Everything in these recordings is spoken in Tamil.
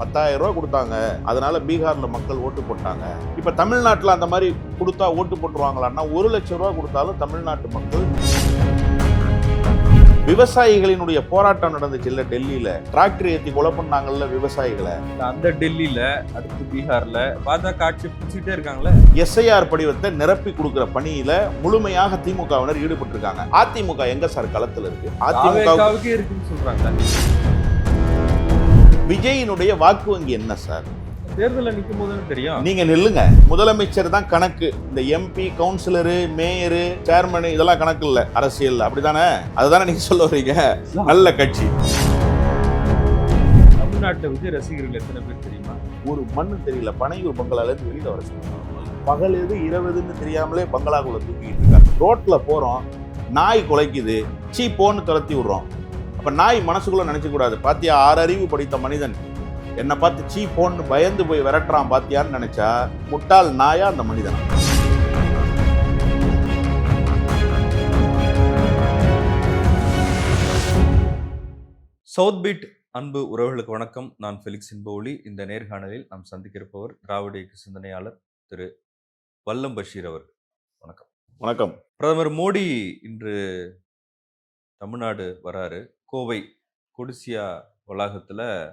பத்தாயிரம் ரூபாய் கொடுத்தாங்க. அதனால பீகார்ல மக்கள் ஓட்டு போட்டாங்க. இப்ப தமிழ்நாட்டுல அந்த மாதிரி கொடுத்தா ஓட்டு போட்டுருவாங்களான்னா ஒரு லட்சம் ரூபாய் கொடுத்தாலும் தமிழ்நாட்டு மக்கள் விவசாயிகளினுடைய போராட்டம் நடந்துச்சு இல்ல டெல்லியில. டிராக்டர் ஏத்தி கொலை பண்ணாங்கல்ல விவசாயிகளை. அந்த டெல்லியில அடுத்து பீகார்ல பாஜக ஆட்சி பிடிச்சிட்டே இருக்காங்களே? எஸ்ஐஆர் படிவத்தை நிரப்பி கொடுக்கிற பணியில முழுமையாக திமுகவினர் ஈடுபட்டிருக்காங்க. அதிமுக எங்க சார் களத்துல இருக்கு? அதிமுக அதிமுகவுக்கு இருக்குன்னு சொல்றாங்க. விஜயினுடைய வாக்கு வங்கி என்ன சார்? தேர்தல்ல நிக்கும் போதுன்னு தெரியும். நீங்க நில்லுங்க. முதலமைச்சர் தான் கணக்கு. இந்த எம்பி கவுன்சிலரு மேயரு சேர்மன் இதெல்லாம் கணக்கு இல்ல. அரசியல் அப்படிதானே? அதுதானே நீங்க சொல்ல வர்றீங்க? நல்ல கட்சி. தமிழ்நாட்டு விஜய் ரசிகர்கள் எத்தனை பேர் தெரியுமா? ஒரு மண்ணு தெரியல. பனையூர் பங்களால இருந்து வெளியில வர சொல்லுங்க பகல் எது இரவுதுன்னு தெரியாமலே பங்களாக்குள்ள தூக்கிட்டு இருக்காங்க. ரோட்ல போறோம். நாய் குலைக்குது. சீ போன்னு துரத்தி விடுறோம். அப்ப நாய் மனசுக்குள்ள நினைக்க கூடாது பாத்தியா ஆறு அறிவு படித்த மனிதன். என்னை பார்த்து சீ போன்னு பயந்து போய் விரட்டுறான் பாத்தியான்னு நினைச்சா முட்டாள் நாயா அந்த மனிதன்? சவுத் பீட் அன்பு உறவுகளுக்கு வணக்கம். நான் ஃபெலிக்ஸ் இன்போலி இந்த நேர்காணலில் நாம் சந்திக்க இருப்பவர் திராவிட இயக்க சிந்தனையாளர் திரு வல்லம் பஷீர் அவர் வணக்கம். வணக்கம். பிரதமர் மோடி இன்று தமிழ்நாடு வராரு. கோவை கொடிசியா வளாகத்தில்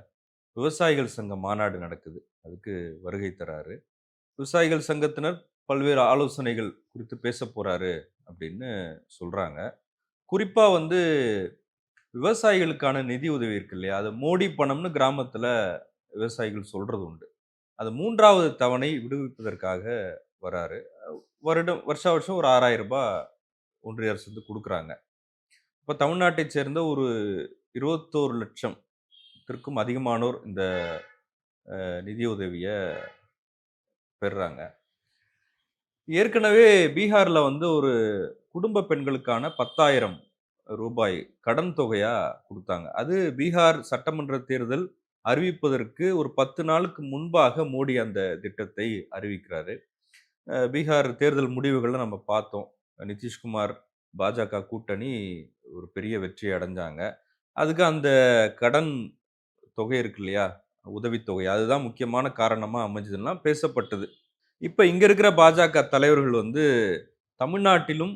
விவசாயிகள் சங்க மாநாடு நடக்குது. அதுக்கு வருகை தராரு. விவசாயிகள் சங்கத்தினர் பல்வேறு ஆலோசனைகள் குறித்து பேச போகிறாரு அப்படின்னு சொல்கிறாங்க குறிப்பாக வந்து விவசாயிகளுக்கான நிதி உதவி இருக்கு இல்லையா? அது மோடி பணம்னு கிராமத்தில் விவசாயிகள் சொல்கிறது உண்டு. அது மூன்றாவது தவணை விடுவிப்பதற்காக வராரு. வருடம் வருஷா வருஷம் ஒரு ஆறாயிரம் ரூபாய் ஒன்றிய அரசு வந்து கொடுக்குறாங்க. இப்போ தமிழ்நாட்டை சேர்ந்த ஒரு இருபத்தோரு லட்சத்திற்கும் அதிகமானோர் இந்த நிதியுதவியை பெறுறாங்க. ஏற்கனவே பீகாரில் வந்து ஒரு குடும்ப பெண்களுக்கான பத்தாயிரம் ரூபாய் கடன் தொகையாக கொடுத்தாங்க. அது பீகார் சட்டமன்ற தேர்தல் அறிவிப்பதற்கு ஒரு பத்து நாளுக்கு முன்பாக மோடி அந்த திட்டத்தை அறிவிக்கிறாரு. பீகார் தேர்தல் முடிவுகளை நம்ம பார்த்தோம். நிதிஷ்குமார் பாஜக கூட்டணி ஒரு பெரிய வெற்றி அடைஞ்சாங்க. அதுக்கு அந்த கடன் தொகை இருக்கு இல்லையா? உதவித்தொகை அதுதான் முக்கியமான காரணமாக அமைஞ்சதுன்னா பேசப்பட்டது. இப்போ இங்கே இருக்கிற பாஜக தலைவர்கள் வந்து தமிழ்நாட்டிலும்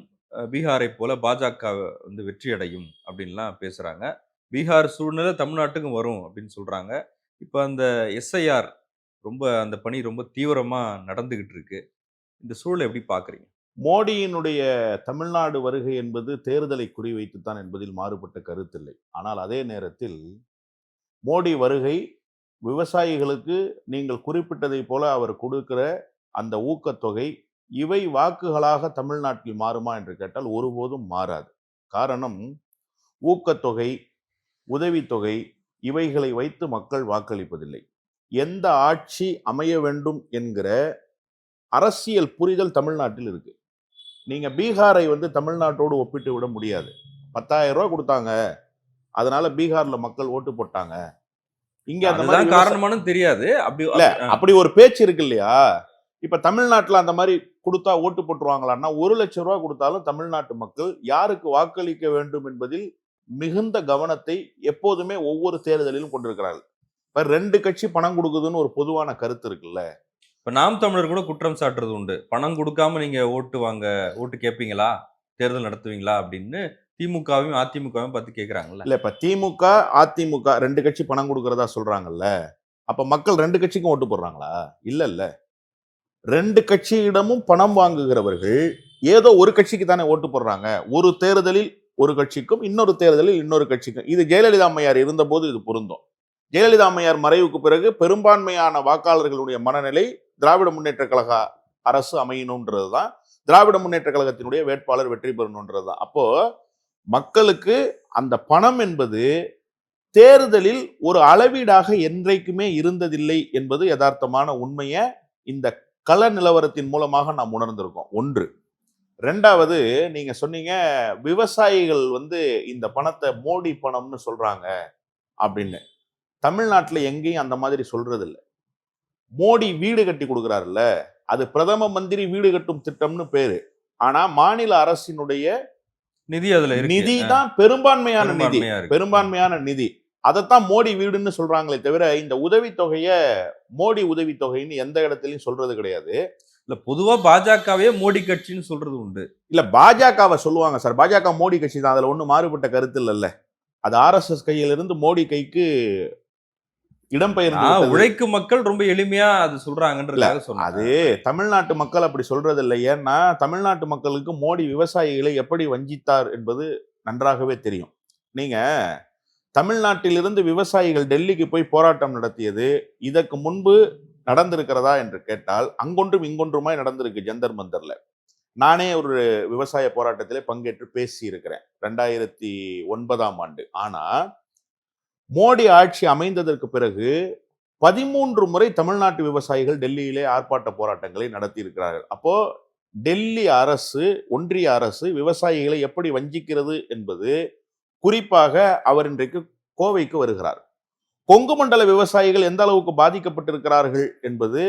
பீகாரை போல பாஜக வந்து வெற்றி அடையும் அப்படின்லாம் பேசுகிறாங்க பீகார் சூழ்நிலை தமிழ்நாட்டுக்கும் வரும் அப்படின்னு சொல்கிறாங்க இப்போ அந்த எஸ்ஐஆர் ரொம்ப அந்த பணி ரொம்ப தீவிரமாக நடந்துக்கிட்டு இருக்கு. இந்த சூழலை எப்படி பார்க்குறீங்க? மோடியினுடைய தமிழ்நாடு வருகை என்பது தேர்தலை குறிவைத்துத்தான் என்பதில் மாறுபட்ட கருத்தில்லை. ஆனால் அதே நேரத்தில் மோடி வருகை விவசாயிகளுக்கு நீங்கள் குறிப்பிட்டதைப் போல அவர் கொடுக்கிற அந்த ஊக்கத்தொகை இவை வாக்குகளாக தமிழ்நாட்டில் மாறுமா என்று கேட்டால் ஒருபோதும் மாறாது. காரணம் ஊக்கத்தொகை உதவித்தொகை இவைகளை வைத்து மக்கள் வாக்களிப்பதில்லை. எந்த ஆட்சி அமைய வேண்டும் என்கிற அரசியல் புரிதல் தமிழ்நாட்டில் இருக்கு. நீங்க பீகாரை வந்து தமிழ்நாட்டோடு ஒப்பிட்டு விட முடியாது. பத்தாயிரம் ரூபாய் கொடுத்தாங்க. அதனால பீகார்ல மக்கள் ஓட்டு போட்டாங்க. இங்க அந்த மாதிரி காரணமானு தெரியாது. அப்படி இல்ல அப்படி- ஒரு பேச்சு இருக்கு இல்லையா? இப்ப தமிழ்நாட்டுல அந்த மாதிரி கொடுத்தா ஓட்டு போட்டுருவாங்களான்னா ஒரு லட்சம் ரூபாய் கொடுத்தாலும் தமிழ்நாட்டு மக்கள் யாருக்கு வாக்களிக்க வேண்டும் என்பதில் மிகுந்த கவனத்தை எப்போதுமே ஒவ்வொரு தேர்தலிலும் கொண்டிருக்கிறார்கள். இப்ப ரெண்டு கட்சி பணம் கொடுக்குதுன்னு ஒரு பொதுவான கருத்து இருக்குல்ல? இப்போ நாம் தமிழர் கூட குற்றம் சாட்டுறது உண்டு. பணம் கொடுக்காம நீங்க ஓட்டு வாங்க ஓட்டு கேட்பீங்களா தேர்தல் நடத்துவீங்களா? அப்படின்னு திமுகவையும் அதிமுகவையும் பார்த்து கேட்குறாங்கல்ல இல்லை இப்போ திமுக அதிமுக ரெண்டு கட்சி பணம் கொடுக்கறதா சொல்கிறாங்கல்ல அப்போ மக்கள் ரெண்டு கட்சிக்கும் ஓட்டு போடுறாங்களா? இல்லை இல்லை ரெண்டு கட்சியிடமும் பணம் வாங்குகிறவர்கள் ஏதோ ஒரு கட்சிக்கு தானே ஓட்டு போடுறாங்க. ஒரு தேர்தலில் ஒரு கட்சிக்கும் இன்னொரு தேர்தலில் இன்னொரு கட்சிக்கும். இது ஜெயலலிதா அம்மையார் இருந்தபோது இது பொருந்தும். ஜெயலலிதா அம்மையார் மறைவுக்கு பிறகு பெரும்பான்மையான வாக்காளர்களுடைய மனநிலை திராவிட முன்னேற்ற கழக அரசு அமையணுன்றது தான் திராவிட முன்னேற்ற கழகத்தினுடைய வேட்பாளர் வெற்றி பெறணுன்றது தான் அப்போ மக்களுக்கு அந்த பணம் என்பது தேர்தலில் ஒரு அளவீடாக என்றைக்குமே இருந்ததில்லை என்பது யதார்த்தமான உண்மையை இந்த கள நிலவரத்தின் மூலமாக நாம் உணர்ந்திருக்கோம். ஒன்று. ரெண்டாவது நீங்க சொன்னீங்க விவசாயிகள் வந்து இந்த பணத்தை மோடி பணம்னு சொல்றாங்க அப்படின்னு. தமிழ்நாட்டில் எங்கேயும் அந்த மாதிரி சொல்றது மோடி வீடு கட்டி கொடுக்குறாருல்ல அது பிரதம மந்திரி வீடு கட்டும் திட்டம்னு பேரு. ஆனா மாநில அரசினுடைய நிதி அதுல நிதி தான் பெரும்பான்மையான நிதி. பெரும்பான்மையான நிதி. அதைத்தான் மோடி வீடுன்னு சொல்றாங்களே தவிர இந்த உதவித்தொகைய மோடி உதவித்தொகைன்னு எந்த இடத்துலயும் சொல்றது கிடையாது. இல்ல பொதுவா பாஜகவே மோடி கட்சின்னு சொல்றது உண்டு. இல்ல பாஜகவை சொல்லுவாங்க சார். பாஜக மோடி கட்சி தான். அதுல ஒண்ணும் மாறுபட்ட கருத்து இல்லைல்ல. அது ஆர்எஸ்எஸ் கையிலிருந்து மோடி கைக்கு இடம்பெயர்ந்து. உழைக்கும் மக்கள் ரொம்ப எளிமையா அது சொல்றாங்கன்றதுக்காக சொன்னாங்க. அது தமிழ்நாட்டு மக்கள் அப்படி சொல்றது இல்லை ஏன்னா தமிழ்நாட்டு மக்களுக்கு மோடி விவசாயிகளை எப்படி வஞ்சித்தார் என்பது நன்றாகவே தெரியும். நீங்க தமிழ்நாட்டிலிருந்து விவசாயிகள் டெல்லிக்கு போய் போராட்டம் நடத்தியது இதற்கு முன்பு நடந்திருக்கிறதா என்று கேட்டால் அங்கொன்றும் இங்கொன்றுமாய் நடந்திருக்கு ஜந்தர் மந்தர்ல. நானே ஒரு விவசாய போராட்டத்திலே பங்கேற்று பேசி இருக்கிறேன் ரெண்டாயிரத்தி ஒன்பதாம் ஆண்டு. ஆனா மோடி ஆட்சி அமைந்ததற்கு பிறகு பதிமூன்று முறை தமிழ்நாட்டு விவசாயிகள் டெல்லியிலே ஆர்ப்பாட்ட போராட்டங்களை நடத்தி இருக்கிறார்கள் அப்போ டெல்லி அரசு ஒன்றிய அரசு விவசாயிகளை எப்படி வஞ்சிக்கிறது என்பது குறிப்பாக அவர் இன்றைக்கு கோவைக்கு வருகிறார். கொங்கு மண்டல விவசாயிகள் எந்த அளவுக்கு பாதிக்கப்பட்டிருக்கிறார்கள் என்பது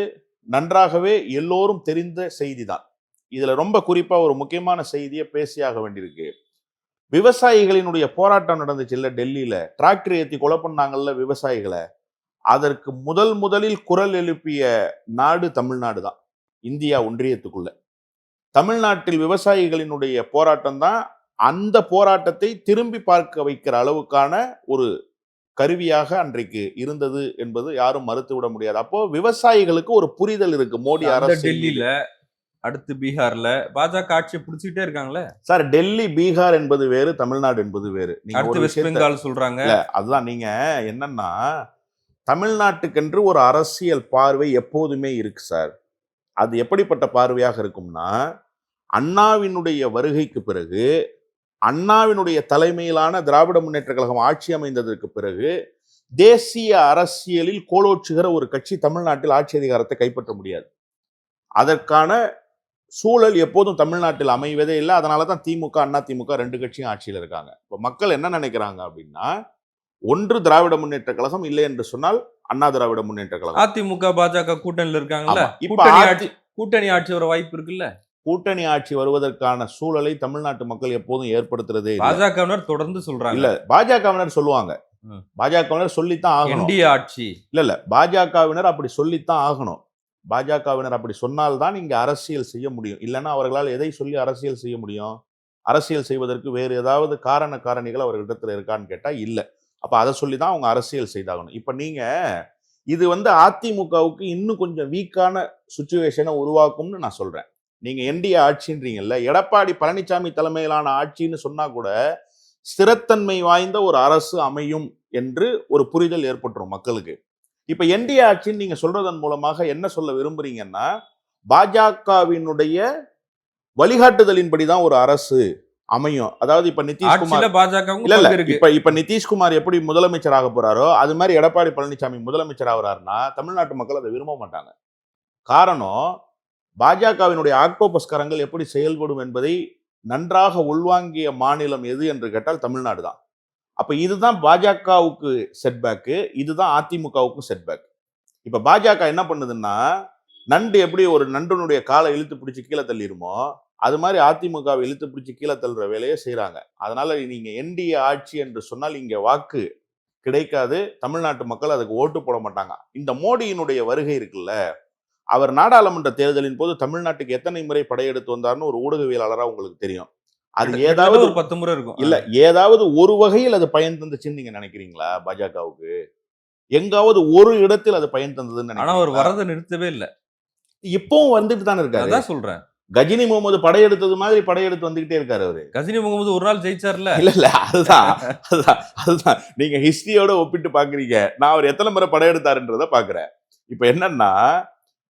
நன்றாகவே எல்லோரும் தெரிந்த செய்திதான். இதுல ரொம்ப குறிப்பா ஒரு முக்கியமான செய்தியை பேசியாக வேண்டியிருக்கு. விவசாயிகளினுடைய போராட்டம் நடந்துச்சு இல்ல டெல்லியில. டிராக்டர் ஏத்தி கொலை பண்ணாங்கல்ல விவசாயிகளை. அதற்கு முதல் முதலில் குரல் எழுப்பிய நாடு தமிழ்நாடு தான். இந்தியா ஒன்றியத்துக்குள்ள. தமிழ்நாட்டில் விவசாயிகளினுடைய போராட்டம் தான் அந்த போராட்டத்தை திரும்பி பார்க்க வைக்கிற அளவுக்கான ஒரு கருவியாக அன்றைக்கு இருந்தது என்பது யாரும் மறுத்து விட முடியாது. அப்போ விவசாயிகளுக்கு ஒரு புரிதல் இருக்கு. மோடி அரசு டெல்லியில அடுத்து பீகார்ல. பாஜக ஆட்சியை பிடிச்சிட்டே இருக்காங்களே? சார் டெல்லி பீகார் என்பது வேறு தமிழ்நாடு என்பது வேறு. அடுத்து வெஸ்ட் பெங்கால் சொல்றாங்க. அதுதான். நீங்க என்னன்னா தமிழ்நாட்டுக்கென்று ஒரு அரசியல் பார்வை எப்போதுமே இருக்கு சார். அது எப்படிப்பட்ட பார்வையாக இருக்கும்னா அண்ணாவினுடைய வருகைக்கு பிறகு அண்ணாவினுடைய தலைமையிலான திராவிட முன்னேற்ற கழகம் ஆட்சி அமைந்ததற்கு பிறகு தேசிய அரசியலில் கோலோச்சுகிற ஒரு கட்சி தமிழ்நாட்டில் ஆட்சி அதிகாரத்தை கைப்பற்ற முடியாது. அதற்கான சூழல் எப்போதும் தமிழ்நாட்டில் அமைவதே இல்லை. அதனால தான் திமுக அண்ணா திமுக ரெண்டு கட்சியும் ஆட்சியில் இருக்காங்க. இப்போ மக்கள் என்ன நினைக்கிறாங்க அப்படின்னா ஒன்று திராவிட முன்னேற்ற கழகம் இல்லை என்று சொன்னால் அண்ணா திராவிட முன்னேற்ற கழகம். அதிமுக பாஜக கூட்டணியில இருக்காங்கல்ல. இப்ப கூட்டணி ஆட்சி வர வாய்ப்பு இருக்குல்ல? கூட்டணி ஆட்சி வருவதற்கான சூழலை தமிழ்நாட்டு மக்கள் எப்போதும் ஏற்படுத்துறதே பாஜகவினர் தொடர்ந்து சொல்றாங்க. இல்ல பாஜகவினர் சொல்லுவாங்க. பாஜகவினர் சொல்லித்தான் ஆகணும். என்டிஏ ஆட்சி. இல்ல இல்ல. பாஜகவினர் அப்படி சொல்லித்தான் ஆகணும். பாஜகவினர் அப்படி சொன்னால்தான் இங்கே அரசியல் செய்ய முடியும். இல்லைன்னா அவர்களால் எதை சொல்லி அரசியல் செய்ய முடியும்? அரசியல் செய்வதற்கு வேறு ஏதாவது காரண காரணிகள் அவர்களிடத்தில் இருக்கான்னு கேட்டால் இல்லை. அப்போ அதை சொல்லி தான் அவங்க அரசியல் செய்தாகணும். இப்போ நீங்கள் இது வந்து அதிமுகவுக்கு இன்னும் கொஞ்சம் வீக்கான சுச்சுவேஷனை உருவாக்கும்னு நான் சொல்கிறேன் நீங்கள் என்டிஏ ஆட்சின்றீங்கல்ல எடப்பாடி பழனிசாமி தலைமையிலான ஆட்சின்னு சொன்னால் கூட ஸ்திரத்தன்மை வாய்ந்த ஒரு அரசு அமையும் என்று ஒரு புரிதல் ஏற்பட்டுரும் மக்களுக்கு. இப்ப என்டிஏ ஆட்சின்னு நீங்க சொல்றதன் மூலமாக என்ன சொல்ல விரும்புறீங்கன்னா பாஜகவினுடைய வழிகாட்டுதலின்படி தான் ஒரு அரசு அமையும். அதாவது இப்ப நிதிஷ்குமார் பாஜகவும் இல்ல இப்ப இப்ப நிதிஷ்குமார் எப்படி முதலமைச்சர் ஆக போறாரோ அது மாதிரி எடப்பாடி பழனிசாமி முதலமைச்சர் ஆகுறாருன்னா தமிழ்நாட்டு மக்கள் அதை விரும்ப மாட்டாங்க. காரணம் பாஜகவினுடைய ஆக்டோபஸ் கரங்கள் எப்படி செயல்படும் என்பதை நன்றாக உள்வாங்கிய மாநிலம் எது என்று கேட்டால் தமிழ்நாடு தான். அப்போ இதுதான் பாஜகவுக்கு செட்பேக்கு இதுதான் அதிமுகவுக்கும் செட்பேக் இப்போ பாஜக என்ன பண்ணுதுன்னா நண்டு எப்படி ஒரு நண்டனுடைய காலை இழுத்து பிடிச்சி கீழே தள்ளிருமோ அது மாதிரி அதிமுகவை இழுத்து பிடிச்சி கீழே தள்ளுற வேலையை செய்கிறாங்க அதனால நீங்கள் என்டிஏ ஆட்சி என்று சொன்னால் இங்கே வாக்கு கிடைக்காது. தமிழ்நாட்டு மக்கள் அதுக்கு ஓட்டு போட மாட்டாங்க. இந்த மோடியினுடைய வருகை இருக்குல்ல அவர் நாடாளுமன்ற தேர்தலின் போது தமிழ்நாட்டுக்கு எத்தனை முறை படையெடுத்து வந்தார்னு ஒரு ஊடகவியலாளராக உங்களுக்கு தெரியும். அது ஏதாவது ஒரு பத்து முறை இருக்கும். இல்ல ஏதாவது ஒரு வகையில் அது பயன் தந்துச்சுன்னு நீங்க நினைக்கிறீங்களா? பாஜகவுக்கு? எங்காவது ஒரு இடத்தில் அது பயன் தந்ததுன்னு ஆனா அவர்? வரதை நிறுத்தவே இல்ல. இப்பவும் வந்துட்டு தானே இருக்காரு. அதான் சொல்றேன். கஜினி முகமது படையெடுத்தது மாதிரி படையெடுத்து வந்துகிட்டே இருக்காரு அவரு. கஜினி முகமது ஒரு நாள் ஜெயிச்சார்ல. இல்ல இல்ல அதுதான் அதுதான் அதுதான். நீங்க ஹிஸ்டரியோட ஒப்பிட்டு பாக்குறீங்க. நான் அவர் எத்தனை முறை படையெடுத்தாருன்றத பாக்குறேன். இப்ப என்னன்னா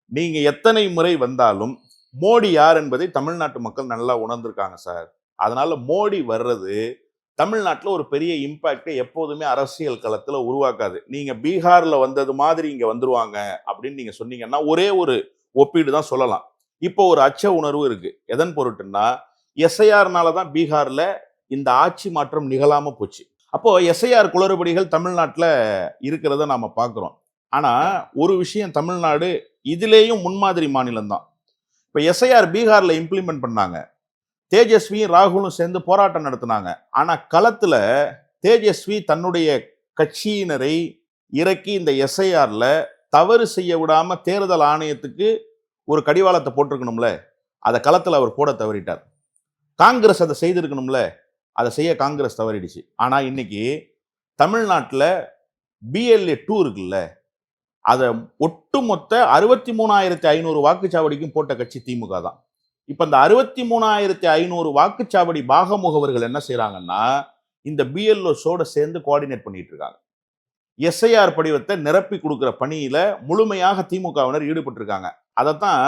நீங்க எத்தனை முறை வந்தாலும் மோடி யார் என்பதை தமிழ்நாட்டு மக்கள் நல்லா உணர்ந்திருக்காங்க சார். அதனால மோடி வர்றது தமிழ்நாட்டில் ஒரு பெரிய இம்பாக்டை எப்போதுமே அரசியல் களத்தில் உருவாக்காது. நீங்கள் பீகாரில் வந்தது மாதிரி இங்கே வந்துருவாங்க அப்படின்னு நீங்கள் சொன்னீங்கன்னா ஒரே ஒரு ஒப்பீடு தான் சொல்லலாம். இப்போ ஒரு அச்ச உணர்வு இருக்கு. எதன் பொருட்டுன்னா எஸ்ஐஆர்னால தான் பீகாரில் இந்த ஆட்சி மாற்றம் நிகழாமல் போச்சு. அப்போது எஸ்ஐஆர் குளறுபடிகள் தமிழ்நாட்டில் இருக்கிறத நாம் பார்க்குறோம் ஆனால் ஒரு விஷயம் தமிழ்நாடு இதுலேயும் முன்மாதிரி மாநிலம் தான் இப்போ எஸ்ஐஆர் பீகாரில் இம்ப்ளிமெண்ட் பண்ணாங்க. தேஜஸ்வியும் ராகுலும் சேர்ந்து போராட்டம் நடத்தினாங்க. ஆனால் களத்தில் தேஜஸ்வி தன்னுடைய கட்சியினரை இறக்கி இந்த எஸ்ஐஆரில் தவறு செய்ய விடாமல் தேர்தல் ஆணையத்துக்கு ஒரு கடிவாளத்தை போட்டிருக்கணும்ல? அதை களத்தில் அவர் போட தவறிட்டார். காங்கிரஸ் அதை செய்திருக்கணும்ல? அதை செய்ய காங்கிரஸ் தவறிடுச்சு. ஆனால் இன்னைக்கு தமிழ்நாட்டில் பிஎல்ஏ டூ இருக்குல்ல? அதை ஒட்டுமொத்த அறுபத்தி மூணாயிரத்தி ஐநூறு வாக்குச்சாவடிக்கும் போட்ட கட்சி திமுக தான். இப்போ இந்த அறுபத்தி மூணாயிரத்தி ஐநூறு வாக்குச்சாவடி பாகமுகவர்கள் என்ன செய்கிறாங்கன்னா இந்த பிஎல்ஓஸோட சேர்ந்து கோஆர்டினேட் பண்ணிட்டு இருக்காங்க. எஸ்ஐஆர் படிவத்தை நிரப்பி கொடுக்குற பணியில் முழுமையாக திமுகவினர் ஈடுபட்டிருக்காங்க. அதைத்தான்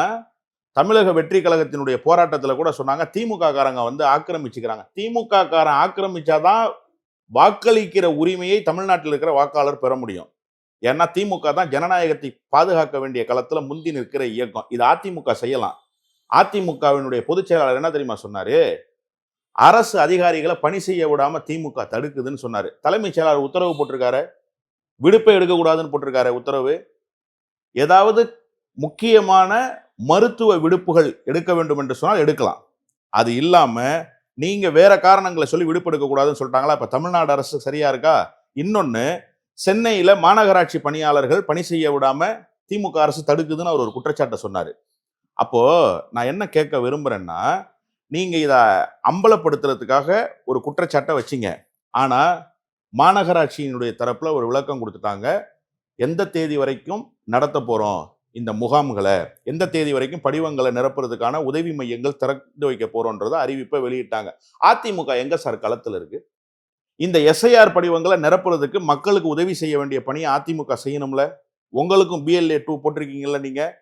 தமிழக வெற்றி கழகத்தினுடைய போராட்டத்தில் கூட சொன்னாங்க திமுக காரங்க வந்து ஆக்கிரமிச்சுக்கிறாங்க. திமுக காரன் ஆக்கிரமிச்சாதான் வாக்களிக்கிற உரிமையை தமிழ்நாட்டில் இருக்கிற வாக்காளர் பெற முடியும். ஏன்னா திமுக தான் ஜனநாயகத்தை பாதுகாக்க வேண்டிய களத்தில் முந்தி நிற்கிற இயக்கம். இது அதிமுக செய்யலாம். அதிமுகவினுடைய பொதுச் செயலாளர் என்ன தெரியுமா சொன்னார்? அரசு அதிகாரிகளை பணி செய்ய விடாமல் திமுக தடுக்குதுன்னு சொன்னார். தலைமைச் செயலாளர் உத்தரவு போட்டிருக்காரு. விடுப்பை எடுக்கக்கூடாதுன்னு போட்டிருக்காரு உத்தரவு. ஏதாவது முக்கியமான மருத்துவ விடுப்புகள் எடுக்க வேண்டும் என்று சொன்னால் எடுக்கலாம். அது இல்லாமல் நீங்கள் வேற காரணங்களை சொல்லி விடுப்பு எடுக்கக்கூடாதுன்னு சொல்லிட்டாங்களா? இப்போ தமிழ்நாடு அரசு சரியா இருக்கா? இன்னொன்று சென்னையில் மாநகராட்சி பணியாளர்கள் பணி செய்ய விடாமல் திமுக அரசு தடுக்குதுன்னு அவர் ஒரு குற்றச்சாட்டை சொன்னார். அப்போது நான் என்ன கேட்க விரும்புகிறேன்னா நீங்கள் இதை அம்பலப்படுத்துறதுக்காக ஒரு குற்றச்சாட்டை வச்சீங்க. ஆனால் மாநகராட்சியினுடைய தரப்பில் ஒரு விளக்கம் கொடுத்துட்டாங்க. எந்த தேதி வரைக்கும் நடத்த போகிறோம் இந்த முகாம்களை? எந்த தேதி வரைக்கும் படிவங்களை நிரப்புறதுக்கான உதவி மையங்கள் திறந்து வைக்க போகிறோன்றத அறிவிப்பை வெளியிட்டாங்க. அதிமுக எங்கே சார் களத்தில் இருக்குது இந்த எஸ்ஐஆர் படிவங்களை நிரப்புறதுக்கு மக்களுக்கு உதவி செய்ய வேண்டிய பணியை அதிமுக செய்யணும்ல? உங்களுக்கும் பிஎல்ஏ டூ போட்டிருக்கீங்கல்ல நீங்கள்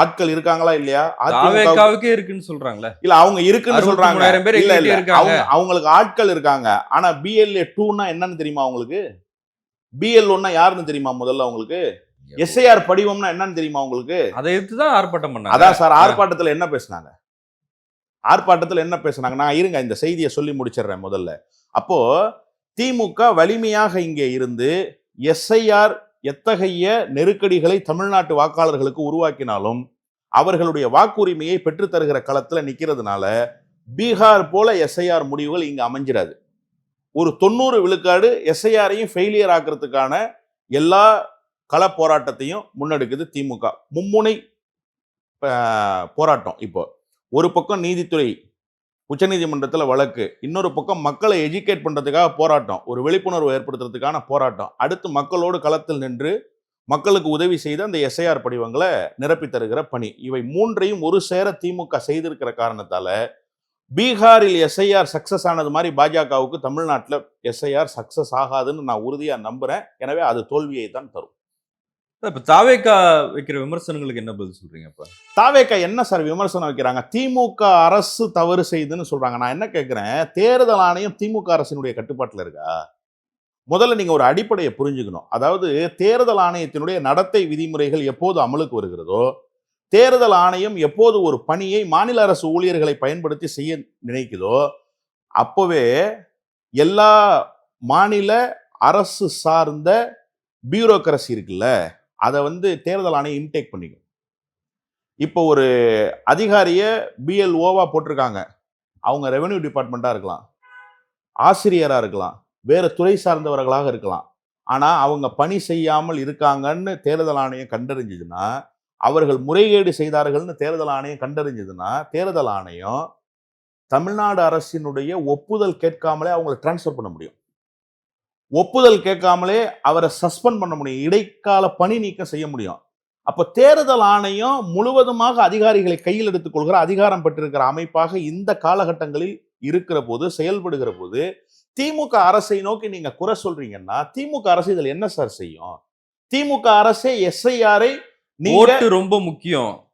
ஆட்கள் இருக்காங்களா இல்லையா? இருக்குன்னு சொல்றாங்கல்ல இல்ல அவங்க இருக்குன்னு சொல்றாங்க. 63,000 பேர் இல்ல இல்ல. அவங்களுக்கு ஆட்கள் இருக்காங்க. ஆனா பிஎல்ஏ டூனா என்னன்னு தெரியுமா அவங்களுக்கு பிஎல்ஓன்னா யாருன்னு தெரியுமா முதல்ல உங்களுக்கு? எஸ்ஐஆர் படிவம்னா என்னன்னு தெரியுமா உங்களுக்கு? அதை எடுத்து தான் ஆர்ப்பாட்டம் பண்ணாங்க. அதான் சார் ஆர்ப்பாட்டத்துல என்ன பேசுனாங்க? ஆர்ப்பாட்டத்துல என்ன பேசுனாங்க? நான் இருங்க இந்த செய்தியை சொல்லி முடிச்சிடுறேன் முதல்ல. அப்போ திமுக வலிமையாக இங்கே இருந்து எஸ்ஐஆர் எத்தகைய நெருக்கடிகளை தமிழ்நாட்டு வாக்காளர்களுக்கு உருவாக்கினாலும் அவர்களுடைய வாக்குரிமையை பெற்றுத்தருகிற களத்தில் நிற்கிறதுனால பீகார் போல எஸ்ஐஆர் முடிவுகள் இங்கே அமைஞ்சிடாது. ஒரு தொண்ணூறு விழுக்காடு எஸ்ஐஆரையும் ஃபெயிலியர் ஆக்குறதுக்கான எல்லா கள போராட்டத்தையும் முன்னெடுக்குது திமுக. மும்முனை போராட்டம் இப்போ. ஒரு பக்கம் நீதித்துறை உச்சநீதிமன்றத்தில் வழக்கு. இன்னொரு பக்கம் மக்களை எஜுகேட் பண்ணுறதுக்காக போராட்டம். ஒரு விழிப்புணர்வு ஏற்படுத்துறதுக்கான போராட்டம். அடுத்து மக்களோடு களத்தில் நின்று மக்களுக்கு உதவி செய்து அந்த எஸ்ஐஆர் படிவங்களை நிரப்பி தருகிற பணி. இவை மூன்றையும் ஒரு சேர திமுக செய்திருக்கிற காரணத்தால் பீகாரில் எஸ்ஐஆர் சக்சஸ் ஆனது மாதிரி பாஜகவுக்கு தமிழ்நாட்டில் எஸ்ஐஆர் சக்ஸஸ் ஆகாதுன்னு நான் உறுதியாக நம்புகிறேன் எனவே அது தோல்வியை தான் தரும். இப்ப தாவேக்கா வைக்கிற விமர்சனங்களுக்கு என்ன பதில் சொல்றீங்க இப்ப தாவேக்கா என்ன சார் விமர்சனம் வைக்கிறாங்க? திமுக அரசு தவறு செய்துன்னு சொல்றாங்க. நான் என்ன கேட்கிறேன் தேர்தல் ஆணையம் திமுக அரசினுடைய கட்டுப்பாட்டில் இருக்கா? முதல்ல நீங்க ஒரு அடிப்படையை புரிஞ்சுக்கணும். அதாவது தேர்தல் ஆணையத்தினுடைய நடத்தை விதிமுறைகள் எப்போது அமலுக்கு வருகிறதோ தேர்தல் ஆணையம் எப்போது ஒரு பணியை மாநில அரசு ஊழியர்களை பயன்படுத்தி செய்ய நினைக்குதோ அப்போவே எல்லா மாநில அரசு சார்ந்த பியூரோக்ரசி இருக்குல்ல? அதை வந்து தேர்தல் ஆணையம் இன்டேக் பண்ணிக்கும். இப்போ ஒரு அதிகாரியை பிஎல்ஓவாக போட்டிருக்காங்க. அவங்க ரெவென்யூ டிபார்ட்மெண்ட்டாக இருக்கலாம். ஆசிரியராக இருக்கலாம். வேறு துறை சார்ந்தவர்களாக இருக்கலாம். ஆனால் அவங்க பணி செய்யாமல் இருக்காங்கன்னு தேர்தல் ஆணையம் கண்டறிஞ்சதுன்னா அவர்கள் முறைகேடு செய்தார்கள்னு தேர்தல் ஆணையம் கண்டறிஞ்சதுன்னா தேர்தல் ஆணையம் தமிழ்நாடு அரசினுடைய ஒப்புதல் கேட்காமலே அவங்களை டிரான்ஸ்ஃபர் பண்ண முடியும். ஒப்புதல் கேட்காமலே அவரை சஸ்பெண்ட் பண்ண முடியும். இடைக்கால பணி நீக்கம் செய்ய முடியும். அப்போ தேர்தல் ஆணையம் முழுவதுமாக அதிகாரிகளை கையில் எடுத்துக்கொள்கிற அதிகாரம் பெற்றிருக்கிற அமைப்பாக இந்த காலகட்டங்களில் இருக்கிற போது செயல்படுகிற போது திமுக அரசை நோக்கி நீங்க குறை சொல்றீங்கன்னா திமுக அரசு இதில் என்ன சார் செய்யும்? திமுக அரசே எஸ்ஐஆரை ஓட்டு ரொம்ப முக்கியம்.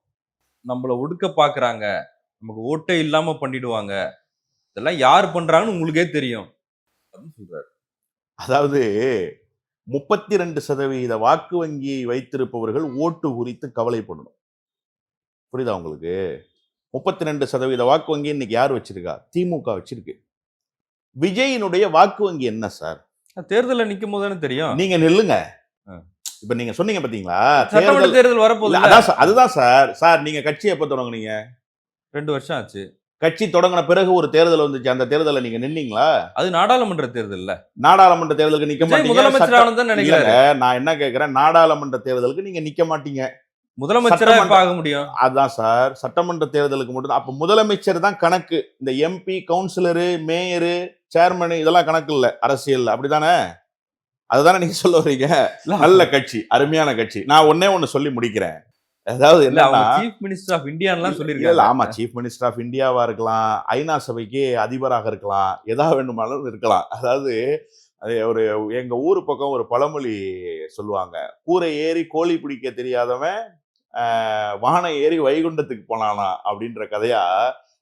நம்மள ஒடுக்க பாக்குறாங்க. நமக்கு ஓட்டே இல்லாம பண்ணிடுவாங்க. இதெல்லாம் யார் பண்றாங்கன்னு உங்களுக்கே தெரியும். அப்படின்னு சொல்றாரு. அதாவது முப்பத்தி ரெண்டு சதவீத வாக்கு வங்கியை வைத்திருப்பவர்கள் ஓட்டு குறித்து கவலைப்படணும். புரியுதா உங்களுக்கு? முப்பத்தி ரெண்டு சதவீத வாக்கு வங்கி இன்னைக்கு யார் வச்சிருக்கா? திமுக வச்சிருக்கு. விஜயினுடைய வாக்கு வங்கி என்ன சார்? தேர்தல்ல நிக்கும் போது தானே தெரியும். நீங்க நில்லுங்க. இப்ப நீங்க சொன்னீங்க பாத்தீங்களா? தேர்தல் தேர்தல் வரப்போகுது அதான் அதுதான் சார். சார் நீங்க கட்சி எப்ப தொடங்குனீங்க? ரெண்டு வருஷம் ஆச்சு. கட்சி தொடங்கின பிறகு ஒரு தேர்தல் வந்துச்சு. அந்த தேர்தல்ல நீங்க நின்னீங்களா? அது நாடாளுமன்ற தேர்தல்ல. நாடாளுமன்ற தேர்தலுக்கு நிக்க மாட்டீங்க. நான் என்ன கேக்குறேன்? நாடாளுமன்ற தேர்தலுக்கு நீங்க நிக்க மாட்டீங்க. முதலமைச்சரா ஆக முடியும்? அதான் சார். சட்டமன்ற தேர்தலுக்கு மட்டும் அப்ப முதலமைச்சர் தான் கணக்கு. இந்த எம்பி கவுன்சிலரு மேயரு சேர்மன் இதெல்லாம் கணக்கு இல்ல. அரசியல். அப்படிதானே அதுதானே நீங்க சொல்ல வர்றீங்க. நல்ல கட்சி. அருமையான கட்சி. நான் ஒன்னே ஒண்ணு சொல்லி முடிக்கிறேன். அதாவது என்னன்னா சீஃப் மினிஸ்டர் ஆஃப் இந்தியான்லாம் சொல்லியிருக்காங்க. ஆமா சீஃப் மினிஸ்டர் ஆஃப் இந்தியாவா இருக்கலாம் ஐநா சபைக்கு அதிபராக இருக்கலாம் எதா வேண்டுமானாலும் இருக்கலாம். அதாவது அது ஒரு எங்க ஊர் பக்கம் ஒரு பழமொழி சொல்லுவாங்க கூரை ஏறி கோழி பிடிக்க தெரியாதவன் வானம் ஏறி வைகுண்டத்துக்கு போனானா அப்படின்ற கதையா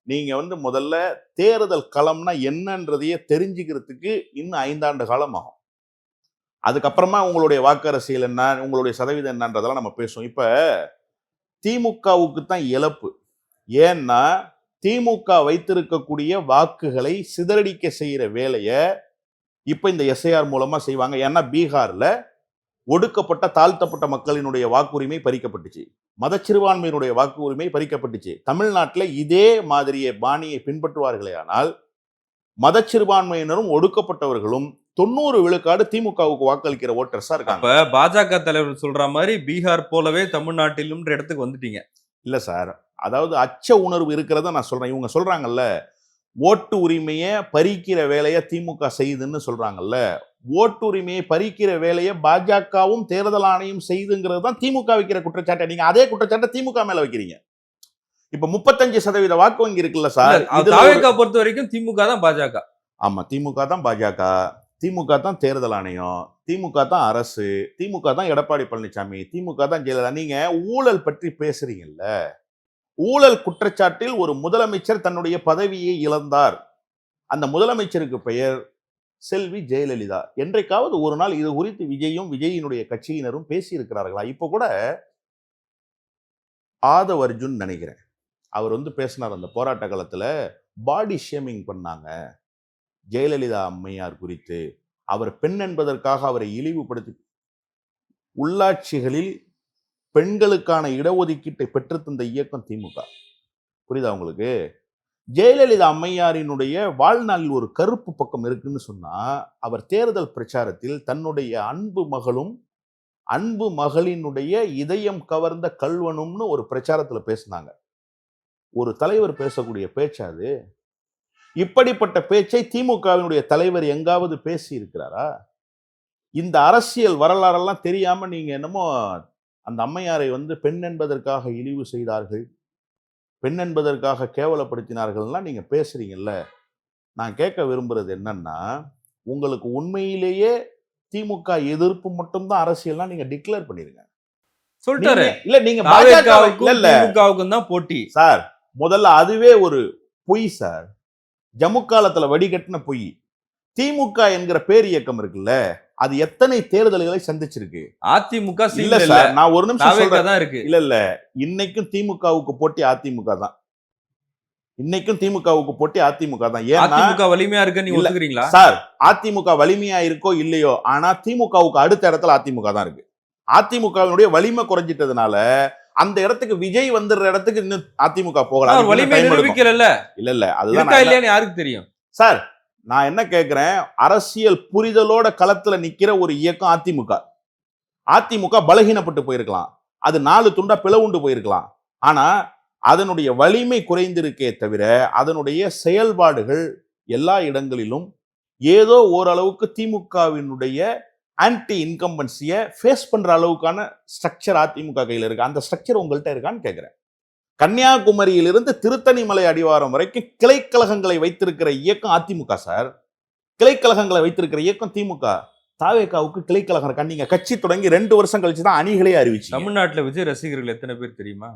நீங்க வந்து முதல்ல தேர்தல் களம்னா என்னன்றதையே தெரிஞ்சுக்கிறதுக்கு இன்னும் ஐந்தாண்டு காலம் ஆகும் அதுக்கப்புறமா உங்களுடைய வாக்கு அரசியல் என்ன உங்களுடைய சதவீதம் என்னன்றதெல்லாம் நம்ம பேசுவோம். இப்ப திமுகவுக்கு தான் இழப்பு. ஏன்னா திமுக வைத்திருக்கக்கூடிய வாக்குகளை சிதறடிக்க செய்கிற வேலையை இப்போ இந்த எஸ்ஐஆர் மூலமாக செய்வாங்க. ஏன்னா பீகாரில் ஒடுக்கப்பட்ட தாழ்த்தப்பட்ட மக்களினுடைய வாக்குரிமை பறிக்கப்பட்டுச்சு. மதச்சிறுபான்மையினுடைய வாக்கு உரிமை பறிக்கப்பட்டுச்சு. தமிழ்நாட்டில் இதே மாதிரியே பாணியை பின்பற்றுவார்களே ஆனால் மதச்சிறுபான்மையினரும் ஒடுக்கப்பட்டவர்களும் தொண்ணூறு விழுக்காடு திமுகவுக்கு வாக்களிக்கிற ஓட்டர்ஸா இருக்காங்க. அப்ப பாஜக தலைவர் சொல்ற மாதிரி பீகார் போலவே தமிழ்நாட்டிலும்ன்ற இடத்துக்கு வந்துட்டீங்க. இல்ல சார். அதாவது அச்ச உணர்வு இருக்கிறத நான் சொல்றேன். இவங்க சொல்றாங்கல்ல ஓட்டு உரிமையை பறிக்கிற வேலையை திமுக செய்யுதுன்னு சொல்றாங்கல்ல ஓட்டு உரிமையை பறிக்கிற வேலையை பாஜகவும் தேர்தல் ஆணையம் செய்துங்கிறது தான் திமுக வைக்கிற குற்றச்சாட்டை. நீங்க அதே குற்றச்சாட்டை திமுக மேல வைக்கிறீங்க. இப்ப முப்பத்தஞ்சு சதவீத வாக்கு வங்கி இருக்குல்ல சார் பொறுத்த வரைக்கும் திமுக தான் பாஜக. ஆமா திமுக தான் பாஜக. திமுக தான் தேர்தல் ஆணையம் திமுக தான் அரசு திமுக தான் எடப்பாடி பழனிசாமி திமுக தான் ஜெயலலிதா. நீங்கள் ஊழல் பற்றி பேசுறீங்கல்ல? ஊழல் குற்றச்சாட்டில் ஒரு முதலமைச்சர் தன்னுடைய பதவியை இழந்தார். அந்த முதலமைச்சருக்கு பெயர் செல்வி ஜெயலலிதா. என்றைக்காவது ஒரு நாள் இது குறித்து விஜயும் விஜயினுடைய கட்சியினரும் பேசியிருக்கிறார்களா? இப்போ கூட ஆதவ் அர்ஜுன் நினைக்கிறேன். அவர் வந்து பேசினார் அந்த போராட்ட காலத்தில். பாடி ஷேமிங் பண்ணாங்க. ஜெயலலிதா அம்மையார் குறித்து அவர் பெண் என்பதற்காக அவரை இழிவுபடுத்தி உள்ளாட்சிகளில் பெண்களுக்கான இடஒதுக்கீட்டை பெற்றுத்தந்த இயக்கம் திமுக. புரியுதா உங்களுக்கு? ஜெயலலிதா அம்மையாரினுடைய வாழ்நாளில் ஒரு கருப்பு பக்கம் இருக்குன்னு சொன்னால் அவர் தேர்தல் பிரச்சாரத்தில் தன்னுடைய அன்பு மகளும் அன்பு மகளினுடைய இதயம் கவர்ந்த கல்வனும்னு ஒரு பிரச்சாரத்தில் பேசினாங்க. ஒரு தலைவர் பேசக்கூடிய பேச்சா அது. இப்படிப்பட்ட பேச்சை திமுகவினுடைய தலைவர் எங்காவது பேசி இருக்கிறாரா இந்த அரசியல் வரலாறெல்லாம் தெரியாம நீங்க என்னமோ அந்த அம்மையாரை வந்து பெண் என்பதற்காக இழிவு செய்தார்கள் பெண் என்பதற்காக கேவலப்படுத்தினார்கள்லாம் நீங்க பேசுறீங்கல்ல. நான் கேட்க விரும்புறது என்னன்னா உங்களுக்கு உண்மையிலேயே திமுக எதிர்ப்பு மட்டும்தான் அரசியல்னா நீங்க டிக்ளேர் பண்ணிருங்க. சொல்லிட்டாரு. இல்ல நீங்க பாஜக இல்ல தாவேக்காவுக்கும் இல்ல. திமுகவுக்கும் தான் போட்டி. சார் முதல்ல அதுவே ஒரு பொய் சார். ஜம்மு காலத்துல வடிகட்டின பொய். திமுக என்கிற பேர் இயக்கம் இருக்குல்ல அது எத்தனை தேர்தல்களை சந்திச்சிருக்கு? அதிமுக இல்ல இல்ல. சார் நான் ஒரு நிமிஷம் சொல்றேன். இருக்கு. இல்ல இல்ல. இன்னைக்கும் திமுகவுக்கு போட்டி அதிமுக தான். இன்னைக்கும் திமுகவுக்கு போட்டி அதிமுக தான். ஏன்னா வலிமையா இருக்கு நீ இல்ல. ஒத்துக்கிறீங்களா? சார் அதிமுக வலிமையா இருக்கோ இல்லையோ ஆனா திமுகவுக்கு அடுத்த இடத்துல அதிமுக தான் இருக்கு. அதிமுகவினுடைய வலிமை குறைஞ்சிட்டதுனால அந்த இடத்துக்கு விஜய் வந்துடுற இடத்துக்கு இன்னும் அதிமுக போகலாம் வலிமை. நிரூபிக்கல இல்ல இல்ல அதுதான் இல்லையான்னு யாருக்கு தெரியும்? சார் நான் என்ன கேட்கிறேன் அரசியல் புரிதலோட களத்துல நிக்கிற ஒரு இயக்கம் அதிமுக. அதிமுக பலகீனப்பட்டு போயிருக்கலாம். அது நாலு துண்டா பிளவுண்டு போயிருக்கலாம். ஆனா அதனுடைய வலிமை குறைந்திருக்கே தவிர அதனுடைய செயல்பாடுகள் எல்லா இடங்களிலும் ஏதோ ஓரளவுக்கு திமுகவினுடைய ஆன்டி இன்கம்பன்சியை ஃபேஸ் பண்ற அளவுக்கான ஸ்ட்ரக்சர் அதிமுக கையில் இருக்கு. அந்த ஸ்ட்ரக்சர் உங்கள்கிட்ட இருக்கான்னு கேட்கிறேன் கன்னியாகுமரியிலிருந்து திருத்தணிமலை அடிவாரம் வரைக்கும் கிளைக்கழகங்களை வைத்திருக்கிற இயக்கம் அதிமுக சார். கிளைக்கழகங்களை வைத்திருக்கிற இயக்கம் திமுக. தாவேக்காவுக்கு கிளைக்கழகம் இருக்கா? நீங்க கட்சி தொடங்கி ரெண்டு வருஷம் கழிச்சு தான் அணிகளே அறிவிச்சு தமிழ்நாட்டுல விஜய் ரசிகர்கள் எத்தனை பேர் தெரியுமா?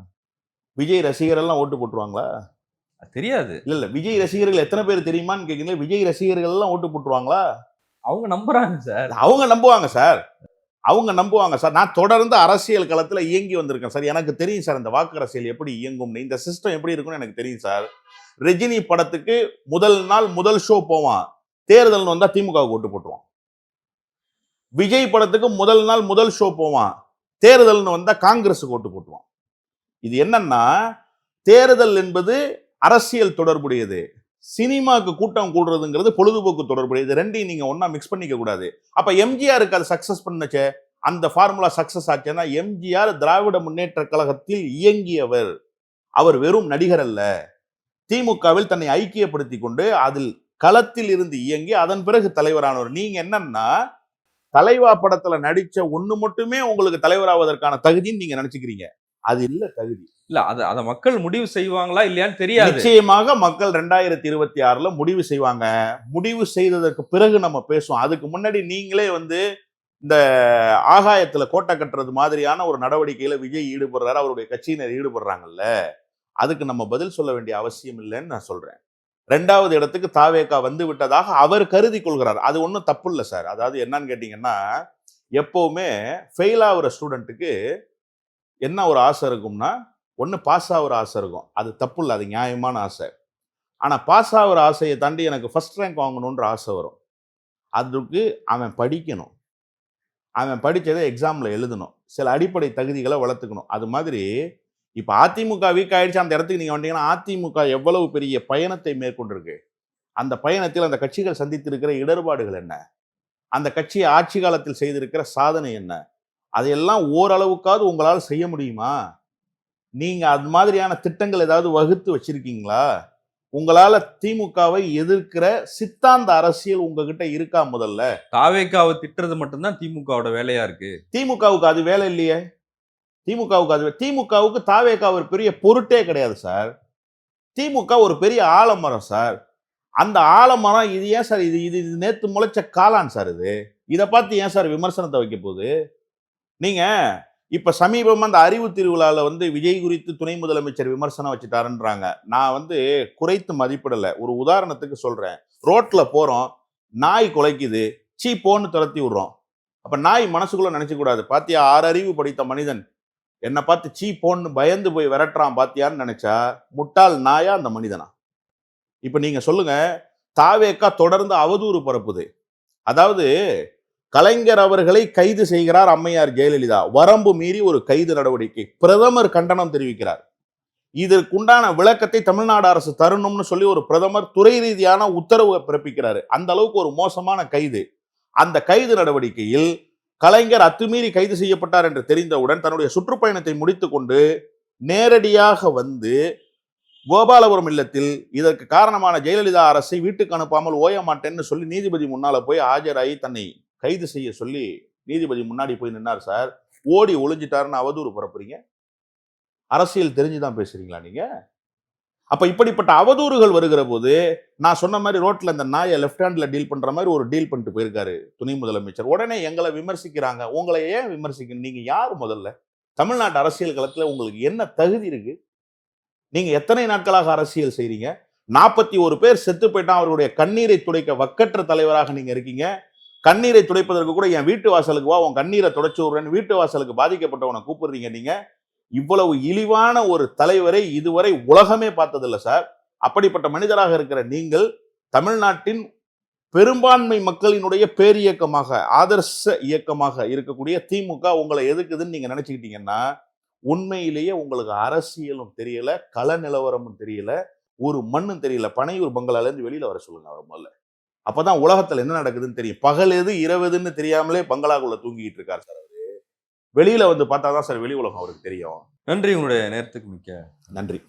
விஜய் ரசிகர் எல்லாம் ஓட்டு போட்டுருவாங்களா? தெரியாது. இல்ல இல்ல. விஜய் ரசிகர்கள் எத்தனை பேர் தெரியுமான்னு கேக்குறீங்க விஜய் ரசிகர்கள் எல்லாம் ஓட்டு போட்டுருவாங்களா? அவங்க நம்புறாங்க சார். அவங்க நம்புவாங்க சார். அவங்க நம்புவாங்க சார். நான் தொடர்ந்து அரசியல் களத்தில் இயங்கி வந்திருக்கேன் சார். எனக்கு தெரியும் சார் இந்த வாக்கு அரசியல் எப்படி இயங்கும்னு இந்த சிஸ்டம் எப்படி இருக்கும்னு எனக்கு தெரியும் சார். ரஜினி படத்துக்கு முதல் நாள் முதல் ஷோ போவான். தேர்தல் வந்தால் திமுக ஓட்டு போட்டுருவான். விஜய் படத்துக்கு முதல் நாள் முதல் ஷோ போவான். தேர்தல்னு வந்தால் காங்கிரஸுக்கு ஓட்டு போட்டுருவான். இது என்னன்னா தேர்தல் என்பது அரசியல் தொடர்புடையது. சினிமாக்கு கூட்டம் கூடுறதுங்கிறது பொழுதுபோக்கு தொடர்புடையது ரெண்டையும் நீங்கள் ஒன்றா மிக்ஸ் பண்ணிக்க கூடாது. அப்போ எம்ஜிஆருக்கு அது சக்ஸஸ் பண்ணுச்சே அந்த ஃபார்முலா சக்ஸஸ் ஆச்சுன்னா எம்ஜிஆர் திராவிட முன்னேற்ற கழகத்தில் இயங்கியவர். அவர் வெறும் நடிகர் அல்ல. திமுகவில் தன்னை ஐக்கியப்படுத்தி கொண்டு அதில் களத்தில் இருந்து இயங்கி அதன் பிறகு தலைவரானவர். நீங்க என்னன்னா தலைவா படத்துல நடிச்ச ஒண்ணு மட்டுமே உங்களுக்கு தலைவராவதற்கான தகுதின்னு நீங்க நினைச்சுக்கிறீங்க. அது இல்ல தகுதி. இல்ல அத அத மக்கள் முடிவு செய்வாங்களா இல்லையான்னு தெரியாது. நிச்சயமாக மக்கள் ரெண்டாயிரத்தி இருபத்தி ஆறுல முடிவு செய்வாங்க. முடிவு செய்ததற்கு பிறகு நம்ம பேசுவோம். அதுக்கு முன்னாடி நீங்களே வந்து இந்த ஆகாயத்துல கோட்டை கட்டுறது மாதிரியான ஒரு நடவடிக்கையில விஜய் ஈடுபடுறாரு அவருடைய கட்சியினர் ஈடுபடுறாங்கல்ல அதுக்கு நம்ம பதில் சொல்ல வேண்டிய அவசியம் இல்லைன்னு நான் சொல்றேன். ரெண்டாவது இடத்துக்கு தாவேக்கா வந்து விட்டதாக அவர் கருதி கொள்கிறார். அது ஒன்றும் தப்பு இல்லை சார். அதாவது என்னன்னு கேட்டிங்கன்னா எப்பவுமே ஃபெயில் ஆகுற ஸ்டூடெண்ட்டுக்கு என்ன ஒரு ஆசை இருக்கும்னா ஒன்று பாஸ் ஆகுற ஆசை இருக்கும். அது தப்பு இல்லை அது நியாயமான ஆசை. ஆனால் பாஸ் ஆகிற ஆசையை தாண்டி எனக்கு ஃபஸ்ட் ரேங்க் வாங்கணுன்ற ஆசை வரும். அதுக்கு அவன் படிக்கணும். அவன் படித்ததை எக்ஸாமில் எழுதணும். சில அடிப்படை தகுதிகளை வளர்த்துக்கணும். அது மாதிரி இப்போ அதிமுக வீக் ஆகிடுச்சு அந்த இடத்துக்கு நீங்கள் வந்தீங்கன்னா அதிமுக எவ்வளவு பெரிய பயணத்தை மேற்கொண்டிருக்கு? அந்த பயணத்தில் அந்த கட்சிகள் சந்தித்திருக்கிற இடர்பாடுகள் என்ன? அந்த கட்சியை ஆட்சி காலத்தில் செய்திருக்கிற சாதனை என்ன? அதையெல்லாம் ஓரளவுக்காவது உங்களால் செய்ய முடியுமா? நீங்க அது மாதிரியான திட்டங்கள் ஏதாவது வகுத்து வச்சிருக்கீங்களா? உங்களால திமுகவை எதிர்க்கிற சித்தாந்த அரசியல் உங்ககிட்ட இருக்கா முதல்ல? தாவேக்காவை திட்டுறது மட்டும்தான் திமுகவோட வேலையா இருக்கு. திமுகவுக்கு அது வேலை இல்லையே. திமுகவுக்கு அது திமுகவுக்கு தாவேக்கா ஒரு பெரிய பொருட்டே கிடையாது சார். திமுக ஒரு பெரிய ஆலமரம் சார். அந்த ஆலமரம் இது ஏன் சார் இது இது இது நேத்து முளைச்ச காளான் சார் இது? இதை பார்த்து ஏன் சார் விமர்சனத்தை வைக்க போகுது? நீங்க இப்ப சமீபம் அந்த அறிவு திருவிழாவில் வந்து விஜய் குறித்து துணை முதலமைச்சர் விமர்சனம் வச்சுட்டாருன்றாங்க. நான் வந்து குறைத்து மதிப்பிடலை. ஒரு உதாரணத்துக்கு சொல்றேன். ரோட்ல போறோம். நாய் குலைக்குது. சீ போன்னு துரத்தி விடுறோம். அப்ப நாய் மனசுக்குள்ள நினைச்சு கூடாது பாத்தியா ஆறு அறிவு படித்த மனிதன். என்னை பார்த்து சீ போன்னு பயந்து போய் விரட்டுறான் பாத்தியான்னு நினைச்சா முட்டாள் நாயா அந்த மனிதனா? இப்ப நீங்க சொல்லுங்க. தாவேக்கா தொடர்ந்து அவதூறு பரப்புது. அதாவது கலைஞர் அவர்களை கைது செய்கிறார் அம்மையார் ஜெயலலிதா. வரம்பு மீறி ஒரு கைது நடவடிக்கை. பிரதமர் கண்டனம் தெரிவிக்கிறார். இதற்குண்டான விளக்கத்தை தமிழ்நாடு அரசு தரணும்னு சொல்லி ஒரு பிரதமர் துறை ரீதியான உத்தரவு பிறப்பிக்கிறாரு. அந்த அளவுக்கு ஒரு மோசமான கைது. அந்த கைது நடவடிக்கையில் கலைஞர் அத்துமீறி கைது செய்யப்பட்டார் என்று தெரிந்தவுடன் தன்னுடைய சுற்றுப்பயணத்தை முடித்துக்கொண்டு நேரடியாக வந்து கோபாலபுரம் இல்லத்தில் இதற்கு காரணமான ஜெயலலிதா அரசை வீட்டுக்கு அனுப்பாமல் ஓய மாட்டேன்னு சொல்லி நீதிபதி முன்னால போய் ஆஜராகி தன்னை கைது செய்ய சொல்லி நீதிபதி முன்னாடி போய் நின்னார் சார். ஓடி ஒளிஞ்சிட்டாருன்னு அவதூறு பரப்புறீங்க. அரசியல் தெரிஞ்சுதான் பேசுறீங்களா நீங்க? அப்ப இப்படிப்பட்ட அவதூறுகள் வருகிற போது நான் சொன்ன மாதிரி ரோட்ல இந்த நாயை லெஃப்ட் ஹேண்ட்ல டீல் பண்ற மாதிரி ஒரு டீல் பண்ணிட்டு போயிருக்காரு துணை முதலமைச்சர். உடனே எங்களை விமர்சிக்கிறாங்க. உங்களை ஏன் விமர்சிக்கணும்? நீங்க யார் முதல்ல? தமிழ்நாட்டு அரசியல் களத்துல உங்களுக்கு என்ன தகுதி இருக்கு? நீங்க எத்தனை நாட்களாக அரசியல் செய்றீங்க? நாற்பத்தி ஒரு பேர் செத்து போயிட்டான். அவருடைய கண்ணீரை துடைக்க வக்கற்ற தலைவராக நீங்க இருக்கீங்க. கண்ணீரை துடைப்பதற்கு கூட என் வீட்டு வாசலுக்கு வா உன் கண்ணீரை துடைச்சு விடுறேன்னு வீட்டு வாசலுக்கு பாதிக்கப்பட்டவனை கூப்பிடுறீங்க நீங்க. இவ்வளவு இழிவான ஒரு தலைவரை இதுவரை உலகமே பார்த்ததில்ல சார். அப்படிப்பட்ட மனிதராக இருக்கிற நீங்கள் தமிழ்நாட்டின் பெரும்பான்மை மக்களினுடைய பேரியக்கமாக ஆதர்ச இயக்கமாக இருக்கக்கூடிய திமுக உங்களை எதுக்குதுன்னு நீங்க நினைச்சுக்கிட்டீங்கன்னா உண்மையிலேயே உங்களுக்கு அரசியலும் தெரியல கள நிலவரமும் தெரியல ஒரு மண்ணும் தெரியல. பனையூர் பங்களாலேருந்து வெளியில் வெளியில வர சொல்லுங்க அவர் முதல்ல. அப்பதான் உலகத்துல என்ன நடக்குதுன்னு தெரியும். பகல் எது இரவு எதுன்னு தெரியாமலே பங்களாக்குள்ள தூங்கிட்டு இருக்காரு சார் அவரு. வெளியில வந்து பார்த்தாதான் சார் வெளி உலகம் அவருக்கு தெரியும். நன்றி உங்களுடைய நேரத்துக்கு மிக்க நன்றி.